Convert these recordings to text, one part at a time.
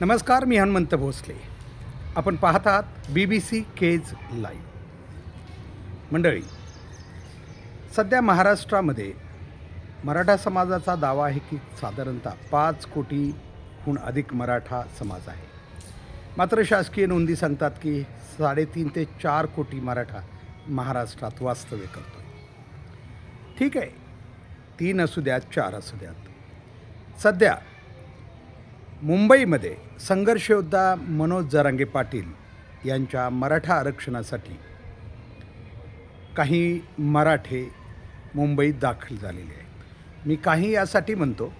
नमस्कार मी हनुमंत भोसले. आपण पाहत आहात B B C Kej live मंडळी सध्या महाराष्ट्रामध्ये मराठा समाजाचा दावा आहे की साधारणतः पाच कोटीहून अधिक मराठा समाज आहे. मात्र शासकीय नोंदी सांगतात की साडेतीन ते चार कोटी मराठा महाराष्ट्रात वास्तव्य करतो ठीक आहे तीन असू द्यात चार असू द्यात. सध्या मुंबईमध्ये संघर्षयोद्धा मनोज जरांगे पाटील यांच्या मराठा आरक्षणासाठी काही मराठे मुंबईत दाखल झालेले आहेत. मी काही यासाठी म्हणतो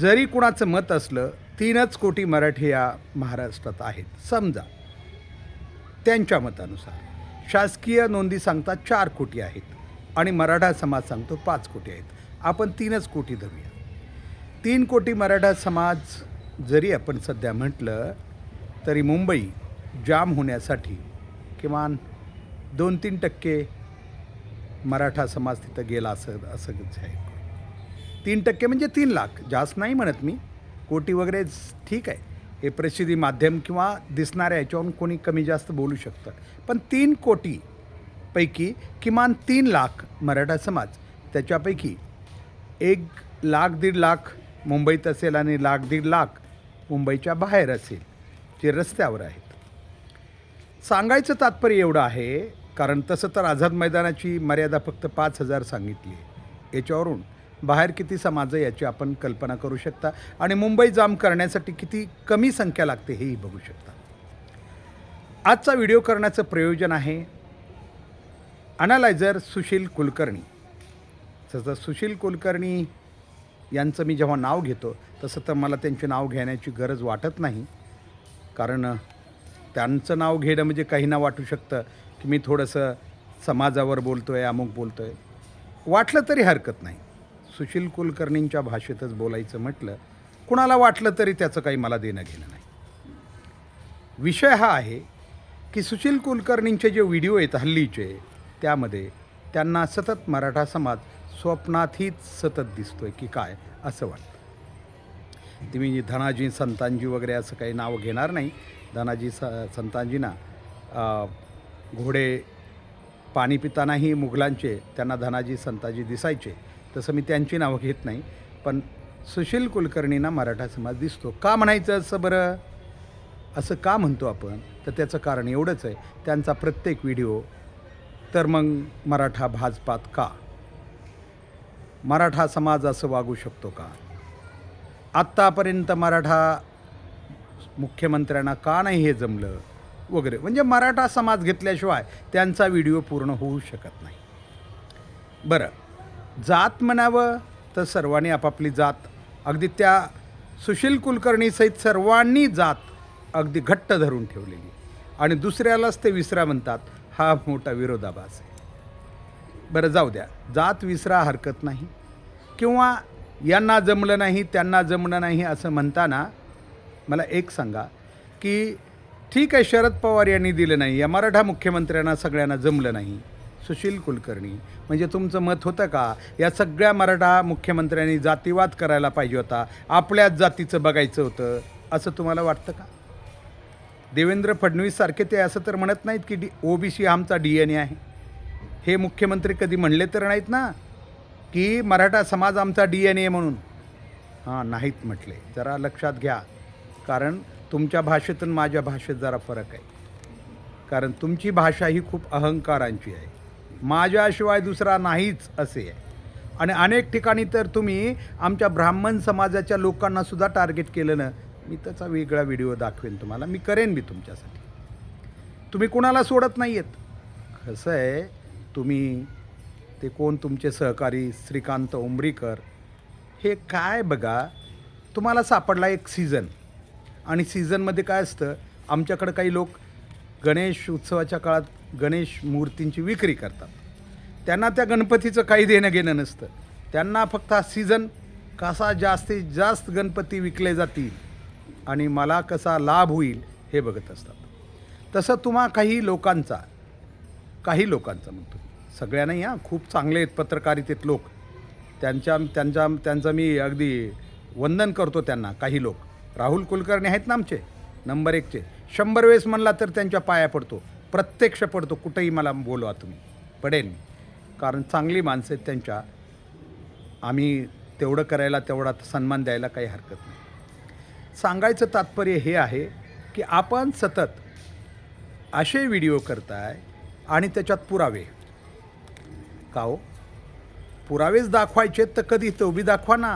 जरी कुणाचं मत असलं तीनच कोटी मराठे या महाराष्ट्रात आहेत. समजा त्यांच्या मतानुसार. शासकीय नोंदी सांगतात चार कोटी आहेत आणि मराठा समाज सांगतो पाच कोटी आहेत. आपण तीनच कोटी धरूया. तीन कोटी मराठा समाज जरी आपण सध्या म्हटलं तरी मुंबई जाम होण्यासाठी किमान दोन तीन टक्के मराठा समाज तिथं गेला असं असंच आहे. तीन टक्के म्हणजे तीन लाख जास्त नाही म्हणत मी. कोटी वगैरे ठीक आहे. हे प्रसिद्धी माध्यम किंवा दिसणाऱ्या याच्यावरून कोणी कमी जास्त बोलू शकतं. पण तीन कोटीपैकी किमान तीन लाख मराठा समाज त्याच्यापैकी एक लाख दीड लाख मुंबईत असेल आणि लाख दीड लाख मुंबईच्या बाहेर असेल जे रस्त्यावर आहेत. सांगायचं तात्पर्य एवढं आहे कारण तसं तर आझाद मैदानाची मर्यादा फक्त पाच हजार सांगितली आहे. याच्यावरून बाहेर किती समाज आहे याची आपण कल्पना करू शकता आणि मुंबई जाम करण्यासाठी किती कमी संख्या लागते हेही बघू शकता. आजचा व्हिडिओ करण्याचं प्रयोजन आहे अनालायझर सुशील कुलकर्णी. जसं सुशील कुलकर्णी यांचं मी जेव्हा नाव घेतो तसं तर मला त्यांचे नाव घेण्याची गरज वाटत नाही. कारण त्यांचं नाव घेणं म्हणजे काहींना वाटू शकतं की मी थोडंसं समाजावर बोलतो आहे अमुक बोलतो आहे वाटलं तरी हरकत नाही. सुशील कुलकर्णींच्या भाषेतच बोलायचं म्हटलं कुणाला वाटलं तरी त्याचं काही मला देणं घेणं नाही. विषय हा आहे की सुशील कुलकर्णींचे जे व्हिडिओ आहेत हल्लीचे त्यामध्ये त्यांना सतत मराठा समाज स्वप्नातहीच सतत दिसतोय की काय असं वाटतं. तुम्ही धनाजी संतांजी वगैरे असं काही नाव घेणार नाही. धनाजी स संतांजींना घोडे पाणी पितानाही मुघलांचे त्यांना धनाजी संताजी दिसायचे. तसं मी त्यांची नावं घेत नाही पण सुशील कुलकर्णींना मराठा समाज दिसतो. का म्हणायचं असं बरं? असं का म्हणतो आपण? तर त्याचं कारण एवढंच आहे. त्यांचा प्रत्येक व्हिडिओ तर मग मराठा भाजपात का? मराठा समाज असं वागू शकतो का? आत्तापर्यंत मराठा मुख्यमंत्र्यांना का नाही हे जमलं? वगैरे. म्हणजे मराठा समाज घेतल्याशिवाय त्यांचा व्हिडिओ पूर्ण होऊ शकत नाही. बरं. जात म्हणावं तर सर्वांनी आपापली जात. अगदी त्या सुशील कुलकर्णीसहित सर्वांनी जात अगदी घट्ट धरून ठेवलेली. आणि दुसऱ्यालाच ते विसरा म्हणतात हा मोठा विरोधाभास आहे. बरं जाऊ द्या. जात विसरा हरकत नाही. किंवा यांना जमलं नाही त्यांना जमलं नाही असं म्हणताना मला एक सांगा की ठीक आहे शरद पवार यांनी दिलं नाही या मराठा मुख्यमंत्र्यांना सगळ्यांना जमलं नाही सुशील कुलकर्णी. म्हणजे तुमचं मत होतं का या सगळ्या मराठा मुख्यमंत्र्यांनी जातीवाद करायला पाहिजे होता आपल्याच जातीचं बघायचं होतं असं तुम्हाला वाटतं का? देवेंद्र फडणवीस सारखे ते असं तर म्हणत नाहीत की डी ओबीसी आमचा डी एन ए आहे. हे मुख्यमंत्री कधी म्हणले तर नाहीत ना की मराठा समाज आमचा डी एन ए म्हणून. हां नाहीत म्हटले. जरा लक्षात घ्या. कारण तुमच्या भाषेतून माझ्या भाषेत जरा फरक आहे. कारण तुमची भाषा ही खूप अहंकारांची आहे. माझ्याशिवाय दुसरा नाहीच असे आहे. आणि अनेक ठिकाणी तर तुम्ही आमच्या ब्राह्मण समाजाच्या लोकांना सुद्धा टार्गेट केलं ना. मी त्याचा वेगळा व्हिडिओ दाखवेन तुम्हाला. मी करेन मी तुमच्यासाठी. तुम्ही कुणाला सोडत नाही आहेत कसं आहे तुम्ही ते कोण तुमचे सहकारी श्रीकांत उमरीकर हे काय बघा तुम्हाला सापडला एक सीझन आणि सीझनमध्ये काय असतं आमच्याकडं काही लोक गणेश उत्सवाच्या काळात गणेश मूर्तींची विक्री करतात. त्यांना त्या गणपतीचं काही देणं घेणं नसतं. त्यांना फक्त हा सीझन कसा जास्तीत जास्त गणपती विकले जातील आणि मला कसा लाभ होईल हे बघत असतात. तसं तुम्हा काही लोकांचा काही लोकांचा म्हणतो. सगळ्या नाही हां खूप चांगले आहेत पत्रकारितेत लोक. त्यांच्या त्यांच्या त्यांचं मी अगदी वंदन करतो त्यांना काही लोक. राहुल कुलकर्णी आहेत ना आमचे नंबर एकचे. शंभर वेळेस म्हणला तर त्यांच्या पाया पडतो. प्रत्यक्ष पडतो कुठंही मला बोलवा तुम्ही. पडेल कारण चांगली माणसं आहेत त्यांच्या. आम्ही तेवढं करायला तेवढा सन्मान द्यायला काही हरकत नाही. सांगायचं तात्पर्य हे आहे की आपण सतत असे व्हिडिओ करताय आणि त्याच्यात पुरावे. का हो पुरावेच दाखवायचे तर कधी तोबी दाखवा ना.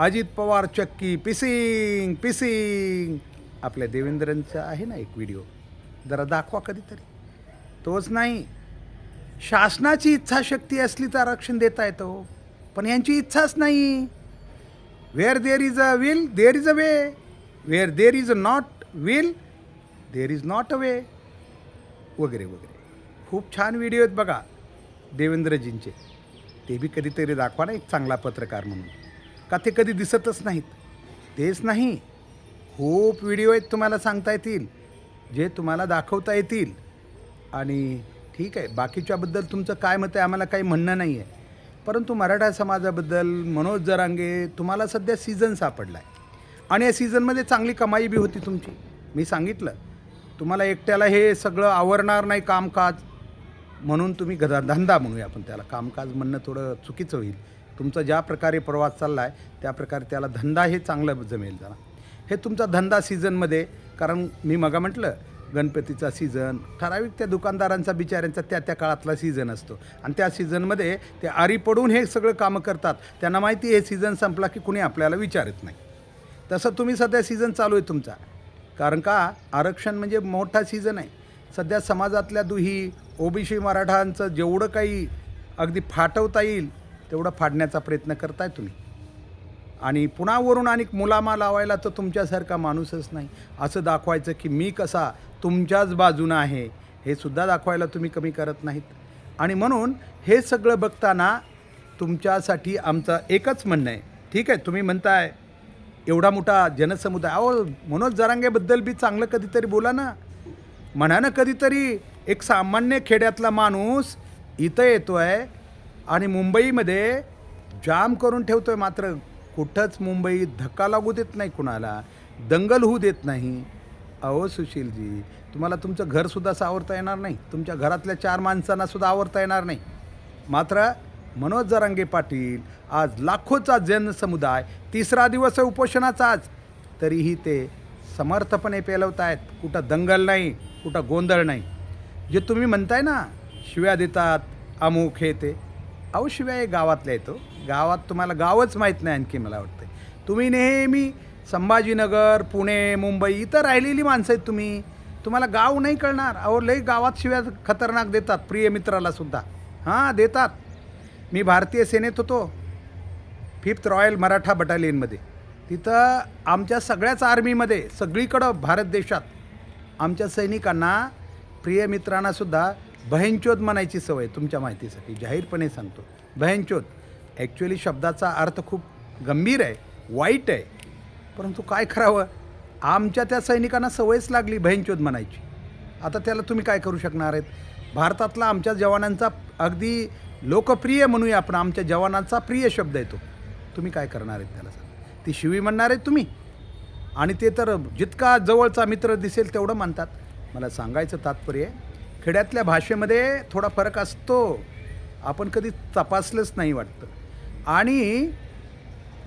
अजित पवार चक्की पिसिंग पिसिंग. आपल्या देवेंद्रांचा आहे ना एक व्हिडिओ जरा दाखवा कधीतरी. तोच नाही. शासनाची इच्छाशक्ती असली तर आरक्षण देता येतो हो. पण यांची इच्छाच नाही. Where there is a will there is a way where there is a not will there is not a way वगैरे वगैरे. खूप छान व्हिडिओ आहेत बघा. देवेंद्रजींचे. ते बी कधीतरी दाखवा ना एक चांगला पत्रकार म्हणून. का ते कधी दिसतच नाहीत. तेच नाही. खूप व्हिडिओ आहेत तुम्हाला सांगता येतील जे तुम्हाला दाखवता येतील. आणि ठीक आहे बाकीच्याबद्दल तुमचं काय मत आहे आम्हाला काही म्हणणं नाही आहे. परंतु मराठा समाजाबद्दल मनोज जरांगे तुम्हाला सध्या सीझन सापडला आहे आणि या सीझनमध्ये चांगली कमाई बी होती तुमची. मी सांगितलं तुम्हाला एकट्याला हे सगळं आवरणार नाही कामकाज. म्हणून तुम्ही गदा धंदा म्हणूया आपण त्याला कामकाज म्हणणं थोडं चुकीचं होईल. तुमचा ज्या प्रकारे प्रवास चालला आहे त्या प्रकारे त्याला धंदा हे चांगलं जमेल जरा. हे तुमचा धंदा सीझनमध्ये कारण मी मगा म्हटलं गणपतीचा सीझन ठराविक त्या दुकानदारांचा बिचाऱ्यांचा त्या त्या काळातला सीझन असतो. आणि त्या सीझनमध्ये ते आरी पडून हे सगळं कामं करतात. त्यांना माहिती हे सीझन संपला की कुणी आपल्याला विचारत नाही. तसं तुम्ही सध्या सीझन चालू आहे तुमचा. कारण का? आरक्षण म्हणजे मोठा सीझन आहे. सध्या समाजातल्या दुही ओबीसी मराठांचं जेवढं काही अगदी फाटवता येईल तेवढं फाडण्याचा प्रयत्न करताय तुम्ही. आणि पुन्हा वरून आणि मुलामा लावायला तर तुमच्यासारखा माणूसच नाही. असं दाखवायचं की मी कसा तुमच्याच बाजूनं आहे हे सुद्धा दाखवायला तुम्ही कमी करत नाहीत. आणि म्हणून हे सगळं बघताना तुमच्यासाठी आमचं एकच म्हणणं आहे. ठीक आहे तुम्ही म्हणताय एवढा मोठा जनसमुदाय. अहो मनोज जरांगेबद्दल बी चांगलं कधीतरी बोला ना. म्हणा ना कधीतरी एक सामान्य खेड्यातला माणूस इथं येतो आहे आणि मुंबईमध्ये जाम करून ठेवतो आहे मात्र कुठंच मुंबईत धक्का लागू देत नाही कुणाला दंगल होऊ देत नाही. अहो सुशीलजी तुम्हाला तुमचं घरसुद्धा सावरता येणार नाही. तुमच्या घरातल्या चार माणसांनासुद्धा आवरता येणार नाही. मात्र मनोज जरांगे पाटील आज लाखोचा जनसमुदाय तिसरा दिवस आहे उपोषणाचा आज. तरीही ते समर्थपणे पेलवत आहेत कुठं दंगल नाही कुठं गोंधळ नाही. जे तुम्ही म्हणताय ना शिव्या देतात अमुक हे ते. अहो शिव्या हे गावातल्या येतो हो. गावात तुम्हाला गावच माहीत नाही आणखी मला वाटतं तुम्ही नेहमी संभाजीनगर पुणे मुंबई इथं राहिलेली माणसं आहेत तुम्ही. तुम्हाला गाव नाही कळणार. अहो लई गावात शिव्या खतरनाक देतात प्रिय मित्राला सुद्धा. हां देतात. मी भारतीय सेनेत होतो. फिफ्थ रॉयल मराठा बटालियनमध्ये. तिथं आमच्या सगळ्याच आर्मीमध्ये सगळीकडं भारत देशात आमच्या सैनिकांना प्रिय मित्रांनासुद्धा बहेंचोद म्हणायची सवय तुमच्या माहितीसाठी. जाहीरपणे सांगतो. बहेंचोद ॲक्च्युली शब्दाचा अर्थ खूप गंभीर आहे वाईट आहे परंतु काय करावं? आमच्या त्या सैनिकांना सवयच लागली बहेंचोद म्हणायची. आता त्याला तुम्ही काय करू शकणार आहेत? भारतातला आमच्या जवानांचा अगदी लोकप्रिय म्हणूया आपण आमच्या जवानांचा प्रिय शब्द आहे तो. तुम्ही काय करणार आहेत त्याला ती शिवी म्हणणार आहे तुम्ही. आणि ते तर जितका जवळचा मित्र दिसेल तेवढं म्हणतात. मला सांगायचं तात्पर्य खेड्यातल्या भाषेमध्ये थोडा फरक असतो. आपण कधी तपासलंच नाही वाटतं. आणि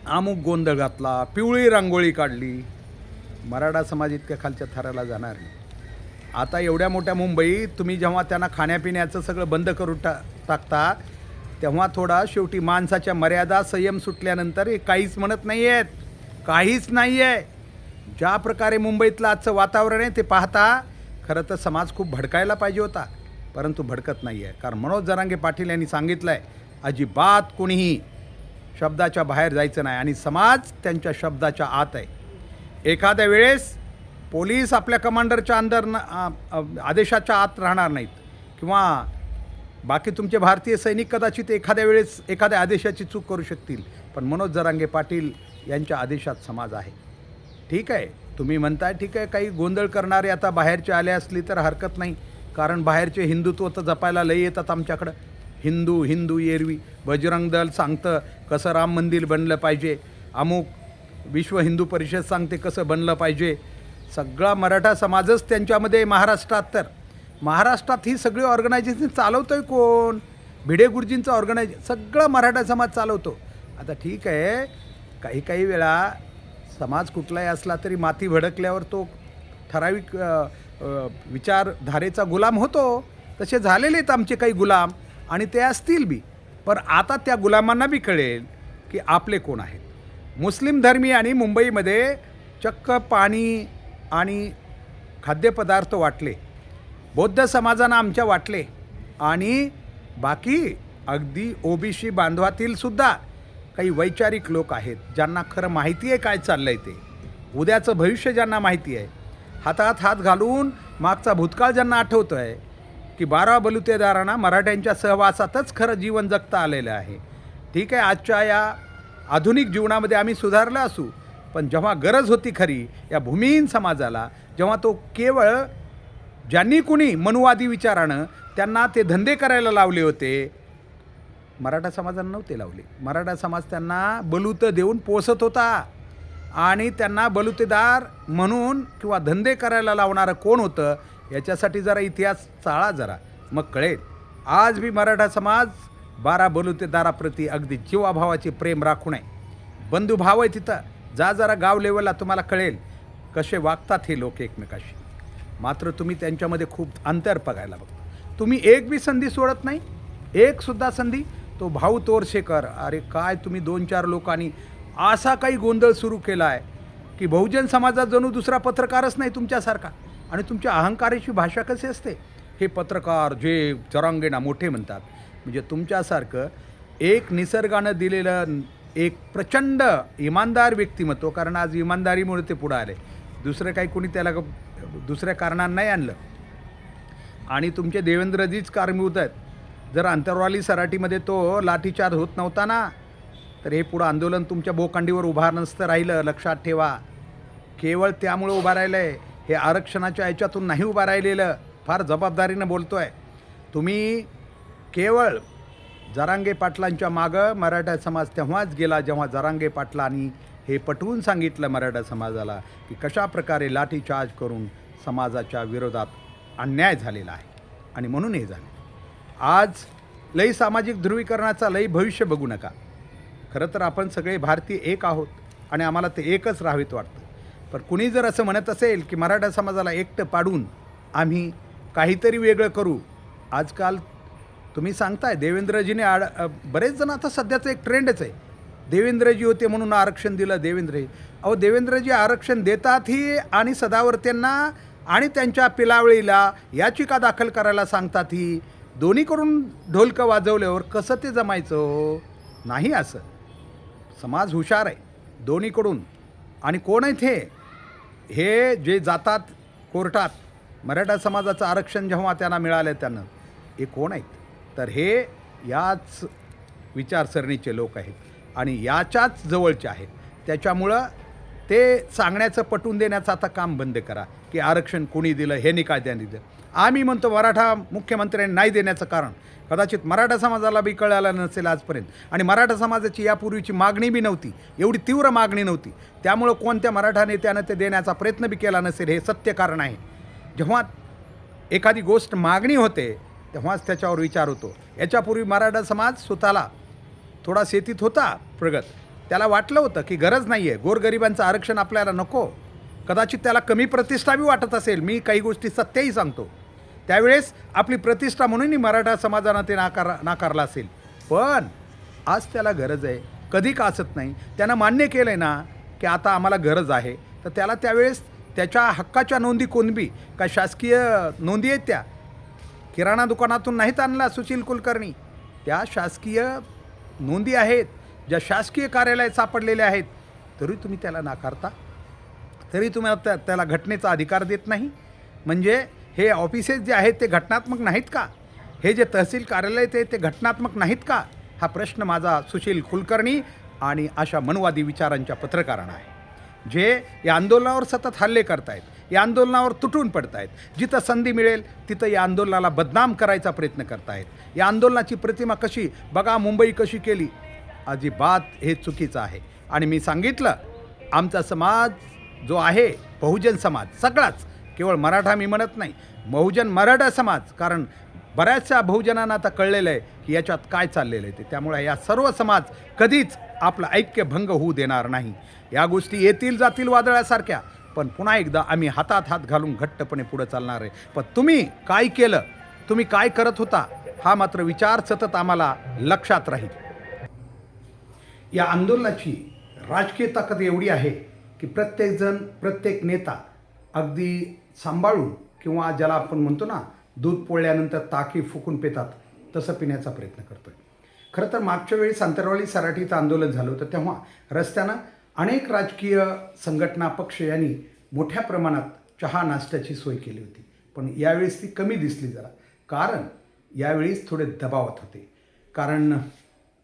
अमुक गोंधळ घातला पिवळी रांगोळी काढली. मराठा समाज इतक्या खालच्या थराला जाणार नाही. आता एवढ्या मोठ्या मुंबईत तुम्ही जेव्हा त्यांना खाण्यापिण्याचं सगळं बंद करून टा टाकता तेव्हा थोडा शेवटी माणसाच्या मर्यादा संयम सुटल्यानंतर हे काहीच म्हणत नाही आहेत काहीच नाही आहे ज्या प्रकारे मुंबईतलं आजचं वातावरण आहे ते पाहता खरं तर समाज खूप भडकायला पाहिजे होता. परंतु भडकत नाही आहे कारण मनोज जरांगे पाटील यांनी सांगितलं आहे अजिबात कोणीही शब्दाच्या बाहेर जायचं नाही आणि समाज त्यांच्या शब्दाच्या आत आहे. एखाद्या वेळेस पोलीस आपल्या कमांडरच्या अंदर न आदेशाच्या आत राहणार नाहीत. किंवा बाकी तुमचे भारतीय सैनिक कदाचित एखाद्या वेळेस एखाद्या आदेशाची चूक करू शकतील. पण मनोज जरांगे पाटील यांच्या आदेशात समाज आहे. ठीक आहे तुम्ही म्हणताय ठीक आहे काही गोंधळ करणारे आता बाहेरचे आले असली तर हरकत नाही. कारण बाहेरचे हिंदुत्व तर जपायला लई येतात आमच्याकडं. हिंदू हिंदू एरवी बजरंग दल सांगतं कसं राम मंदिर बनलं पाहिजे. अमुक विश्व हिंदू परिषद सांगते कसं बनलं पाहिजे. सगळा मराठा समाजच त्यांच्यामध्ये महाराष्ट्रात तर. महाराष्ट्रात ही सगळी ऑर्गनायझेशन चालवतो आहे कोण? भिडे गुरुजींचं ऑर्गनायझे सगळं मराठा समाज चालवतो. आता ठीक आहे काही काही वेळा समाज कुठलाही असला तरी माती भडकल्यावर तो ठराविक विचारधारेचा गुलाम होतो. तसे झालेले आहेत आमचे काही गुलाम आणि ते असतील बी. पण आता त्या गुलामांना बी कळेल की आपले कोण आहेत. मुस्लिम धर्मी आणि मुंबईमध्ये चक्क पाणी आणि खाद्यपदार्थ वाटले. बौद्ध समाजानं आमच्या वाटले. आणि बाकी अगदी ओबीसी बांधवातील सुद्धा काही वैचारिक लोक आहेत ज्यांना खरं माहिती आहे काय चाललं आहे ते. उद्याचं भविष्य ज्यांना माहिती आहे हातात हात घालून मागचा भूतकाळ ज्यांना आठवतो आहे की बारा बलुतेदारांना मराठ्यांच्या सहवासातच खरं जीवन जगता आलेलं आहे. ठीक आहे आजच्या या आधुनिक जीवनामध्ये आम्ही सुधारलं असू पण जेव्हा गरज होती खरी या भूमिहीन समाजाला जेव्हा तो केवळ ज्यांनी कुणी मनुवादी विचारानं त्यांना ते धंदे करायला लावले होते मराठा समाजानं नव्हते लावले. मराठा समाज त्यांना बलुत देऊन पोसत होता आणि त्यांना बलुतेदार म्हणून किंवा धंदे करायला लावणारं कोण होतं याच्यासाठी जरा इतिहास चाळा जरा. मग कळेल. आज बी मराठा समाज बारा बलुतेदाराप्रती अगदी जीवाभावाचे प्रेम राखू नये. बंधुभाव आहे तिथं. जा जरा गाव लेवलला तुम्हाला कळेल. कसे वागतात हे लोक एकमेकाशी. मात्र तुम्ही त्यांच्यामध्ये खूप अंतर बघायला बघता तुम्ही एक बी संधी सोडत नाही एकसुद्धा संधी तो भाऊ तोरशेकर. अरे काय तुम्ही दोन चार लोकांनी असा काही गोंधळ सुरू केला आहे की बहुजन समाजात जणू दुसरा पत्रकारच नाही तुमच्यासारखा. आणि तुमच्या अहंकाराची भाषा कशी असते? हे पत्रकार जे चरांगेना मोठे म्हणतात. म्हणजे तुमच्यासारखं एक निसर्गानं दिलेलं एक प्रचंड इमानदार व्यक्तिमत्व कारण आज इमानदारीमुळे ते पुढं आले. दुसरं काही कोणी त्याला दुसऱ्या कारणानं नाही आणलं. आणि तुमचे देवेंद्रजीच कारणीभूत आहेत. जर आंतरवाली सराटीमध्ये तो लाठीचार्ज होत नव्हता ना तर हे पुढं आंदोलन तुमच्या बोकांडीवर उभा नसतं राहिलं लक्षात ठेवा. केवळ त्यामुळं उभं राहिलं आहे हे आरक्षणाच्या याच्यातून नाही उभं राहिलेलं. फार जबाबदारीनं बोलतो आहे तुम्ही केवळ जरांगे पाटलांच्या मागं मराठा समाज तेव्हाच गेला जेव्हा जरांगे पाटलांनी हे पटवून सांगितलं मराठा समाजाला की कशा प्रकारे लाठीचार्ज करून समाजाच्या विरोधात अन्याय झालेला आहे. आणि म्हणून हे झाले. आज लई सामाजिक ध्रुवीकरणाचा लई भविष्य बघू नका. खरं तर आपण सगळे भारतीय एक आहोत आणि आम्हाला ते एकच राहावीत वाटतं. पण कुणी जर असं म्हणत असेल की मराठा समाजाला एकटं पाडून आम्ही काहीतरी वेगळं करू आजकाल तुम्ही सांगताय देवेंद्रजीने आड बरेच जण आता सध्याचं एक ट्रेंडच आहे. देवेंद्रजी होते म्हणून आरक्षण दिलं देवेंद्रजी. अहो देवेंद्रजी आरक्षण देतातही आणि सदावर्त्यांना आणि त्यांच्या पिलावळीला याचिका दाखल करायला सांगतात ही दोन्हीकडून ढोलकं वाजवल्यावर कसं ते जमायचं? हो? नाही असं. समाज हुशार आहे दोन्हीकडून. आणि कोण आहेत हे? हे जे जातात कोर्टात मराठा समाजाचं आरक्षण जेव्हा त्यांना मिळालं त्यांना हे कोण आहेत? तर हे याच विचारसरणीचे लोक आहेत. आणि याच्याच जवळचे आहे त्याच्यामुळं ते सांगण्याचं पटवून देण्याचं आता काम बंद करा की आरक्षण कोणी दिलं हे निकाल त्यांनी दिलं. आम्ही म्हणतो मराठा मुख्यमंत्र्यांनी नाही देण्याचं कारण कदाचित मराठा समाजाला बी कळायला नसेल आजपर्यंत. आणि मराठा समाजाची यापूर्वीची मागणी बी नव्हती एवढी तीव्र मागणी नव्हती. त्यामुळं कोणत्या मराठा नेत्यानं ते देण्याचा प्रयत्न बी केला नसेल हे सत्य कारण आहे. जेव्हा एखादी गोष्ट मागणी होते तेव्हाच त्याच्यावर विचार होतो. याच्यापूर्वी मराठा समाज स्वतःला थोडा शेतीत होता प्रगत. त्याला वाटलं होतं की गरज नाही आहे गोरगरिबांचं आरक्षण आपल्याला नको. कदाचित त्याला कमी प्रतिष्ठा बी वाटत असेल. मी काही गोष्टी सत्यही सांगतो. त्यावेळेस आपली प्रतिष्ठा म्हणूनही मराठा समाजानं ते नाकार नाकारलं असेल. पण आज त्याला गरज आहे. कधी का असत नाही. त्यानं मान्य केलं आहे ना की आता आम्हाला गरज आहे. तर त्याला त्यावेळेस त्याच्या हक्काच्या नोंदी कोणबी काय शासकीय नोंदी आहेत त्या. किराणा दुकानातून नाहीत आणला सुशील कुलकर्णी. त्या शासकीय नोंदी आहेत ज्या शासकीय कार्यालयात सापडलेल्या आहेत तरी तुम्ही त्याला नाकारता. तरी तुम्ही त्या त्याला घटनेचा अधिकार देत नाही. म्हणजे हे ऑफिसेस जे आहेत ते घटनात्मक नाहीत का? हे जे तहसील कार्यालय ते ते घटनात्मक नाहीत का? हा प्रश्न माझा सुशील कुलकर्णी आणि अशा मनवादी विचारांच्या पत्रकारांना आहे. जे या आंदोलनावर सतत हल्ले करतायत या आंदोलनावर तुटून पडत आहेत जिथं संधी मिळेल तिथं या आंदोलनाला बदनाम करायचा प्रयत्न करतायत. या आंदोलनाची प्रतिमा कशी बघा मुंबई कशी केली. अजिबात हे चुकीचं आहे. आणि मी सांगितलं आमचा समाज जो आहे बहुजन समाज सगळाच केवळ मराठा मी म्हणत नाही बहुजन मराठा समाज कारण बऱ्याचशा बहुजनांना आता कळलेलं आहे की याच्यात काय चाललेलं आहे ते. त्यामुळे या सर्व समाज कधीच आपला ऐक्य भंग होऊ देणार नाही. या गोष्टी येतील जातील वादळासारख्या. पण पुन्हा एकदा आम्ही हातात हात घालून घट्टपणे पुढे चालणार आहे. पण तुम्ही काय केलं? तुम्ही काय करत होता? हा मात्र विचार सतत आम्हाला लक्षात राहील. या आंदोलनाची राजकीय ताकद एवढी आहे की प्रत्येकजण प्रत्येक नेता अगदी सांभाळून किंवा ज्याला आपण म्हणतो ना दूध पोळल्यानंतर ताकी फुकून पितात तसं पिण्याचा प्रयत्न करतोय. खरं तर मागच्या वेळी आंतरवाळी सराठीचं आंदोलन झालं होतं तेव्हा रस्त्यानं अनेक राजकीय संघटना पक्ष यांनी मोठ्या प्रमाणात चहा नाश्त्याची सोय केली होती. पण यावेळेस ती कमी दिसली जरा. कारण यावेळीच थोडे दबावत होते. कारण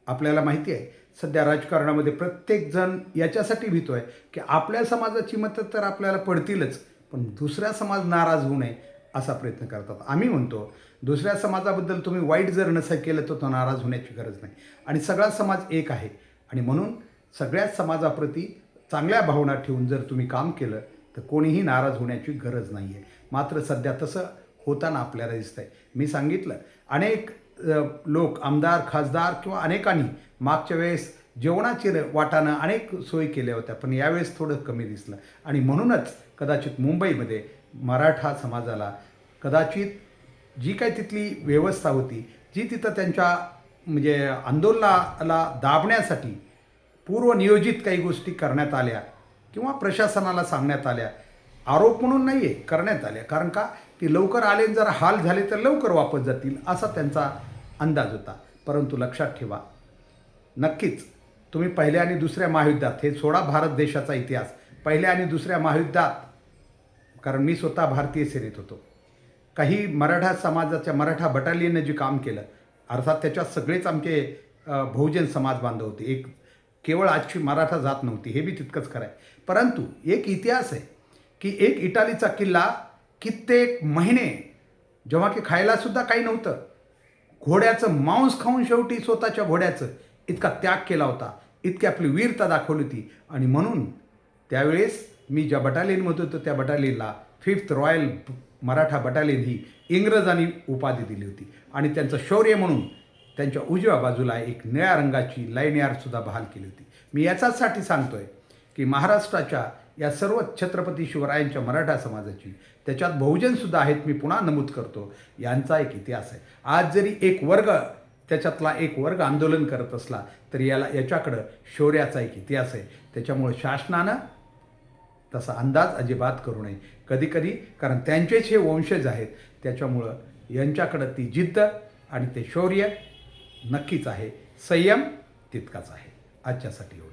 आपल्याला माहिती आहे सध्या राजकारणामध्ये प्रत्येकजण याच्यासाठी भीतो आहे की आपल्या समाजाची मतं तर आपल्याला पडतीलच पण दुसऱ्या समाज नाराज होऊ नये असा प्रयत्न करतात. आम्ही म्हणतो दुसऱ्या समाजाबद्दल तुम्ही वाईट जर नसं केलं तर तो नाराज होण्याची गरज नाही. आणि सगळा समाज एक आहे. आणि म्हणून सगळ्याच समाजाप्रती चांगल्या भावना ठेवून जर तुम्ही काम केलं तर कोणीही नाराज होण्याची गरज नाही आहे मात्र सध्या तसं होताना आपल्याला दिसतंय. मी सांगितलं अनेक लोक आमदार खासदार किंवा अनेकांनी मागच्या वेळेस जेवणाची वाटानं अनेक सोयी केल्या होत्या पण यावेळेस थोडं कमी दिसलं. आणि म्हणूनच कदाचित मुंबईमध्ये मराठा समाजाला कदाचित जी काही तिथली व्यवस्था होती जी तिथं त्यांच्या म्हणजे आंदोलनाला दाबण्यासाठी पूर्वनियोजित काही गोष्टी करण्यात आल्या किंवा प्रशासनाला सांगण्यात आल्या. आरोप म्हणून नाही आहे करण्यात आल्या. कारण का? ती लवकर आले जर हाल झाले तर लवकर वापस जातील असा त्यांचा अंदाज होता. परंतु लक्षात ठेवा नक्कीच तुम्ही पहिल्या आणि दुसऱ्या महायुद्धात हे सोळा भारत देशाचा इतिहास पहिल्या आणि दुसऱ्या महायुद्धात कारण मी स्वतः भारतीय सेनेत होतो. काही मराठा समाजाच्या मराठा बटालियननं जे काम केलं अर्थात त्याच्यात सगळेच आमचे बहुजन समाज बांधव होते. एक केवळ आजची मराठा जात नव्हती हे बी तितकंच खरं आहे. परंतु एक इतिहास आहे की एक इटालीचा किल्ला कित्येक महिने जेव्हा की खायलासुद्धा काही नव्हतं. घोड्याचं मांस खाऊन शेवटी स्वतःच्या घोड्याचं इतका त्याग केला होता इतकी आपली वीरता दाखवली होती. आणि म्हणून त्यावेळेस मी ज्या बटालियनमध्ये होतो त्या बटालियनला फिफ्थ रॉयल मराठा बटालियन ही इंग्रजांनी उपाधी दिली होती. आणि त्यांचं शौर्य म्हणून त्यांच्या उजव्या बाजूला एक निळ्या रंगाची लाईन यारसुद्धा बहाल केली होती. मी याच्यासाठी सांगतोय की महाराष्ट्राच्या या सर्व छत्रपती शिवरायांच्या मराठा समाजाची त्याच्यात बहुजनसुद्धा आहेत मी पुन्हा नमूद करतो यांचा एक इतिहास आहे. आज जरी एक वर्ग त्याच्यातला एक वर्ग आंदोलन करत असला तरी याला याच्याकडं शौर्याचा एक इतिहास आहे. त्याच्यामुळे शासनानं तसा अंदाज अजिबात करू नये. कधीकधी कारण त्यांचेच हे वंशज आहेत त्याच्यामुळं यांच्याकडं ती जिद्द आणि ते शौर्य नक्कीच आहे. संयम तितकाच आहे. आजच्यासाठी एवढं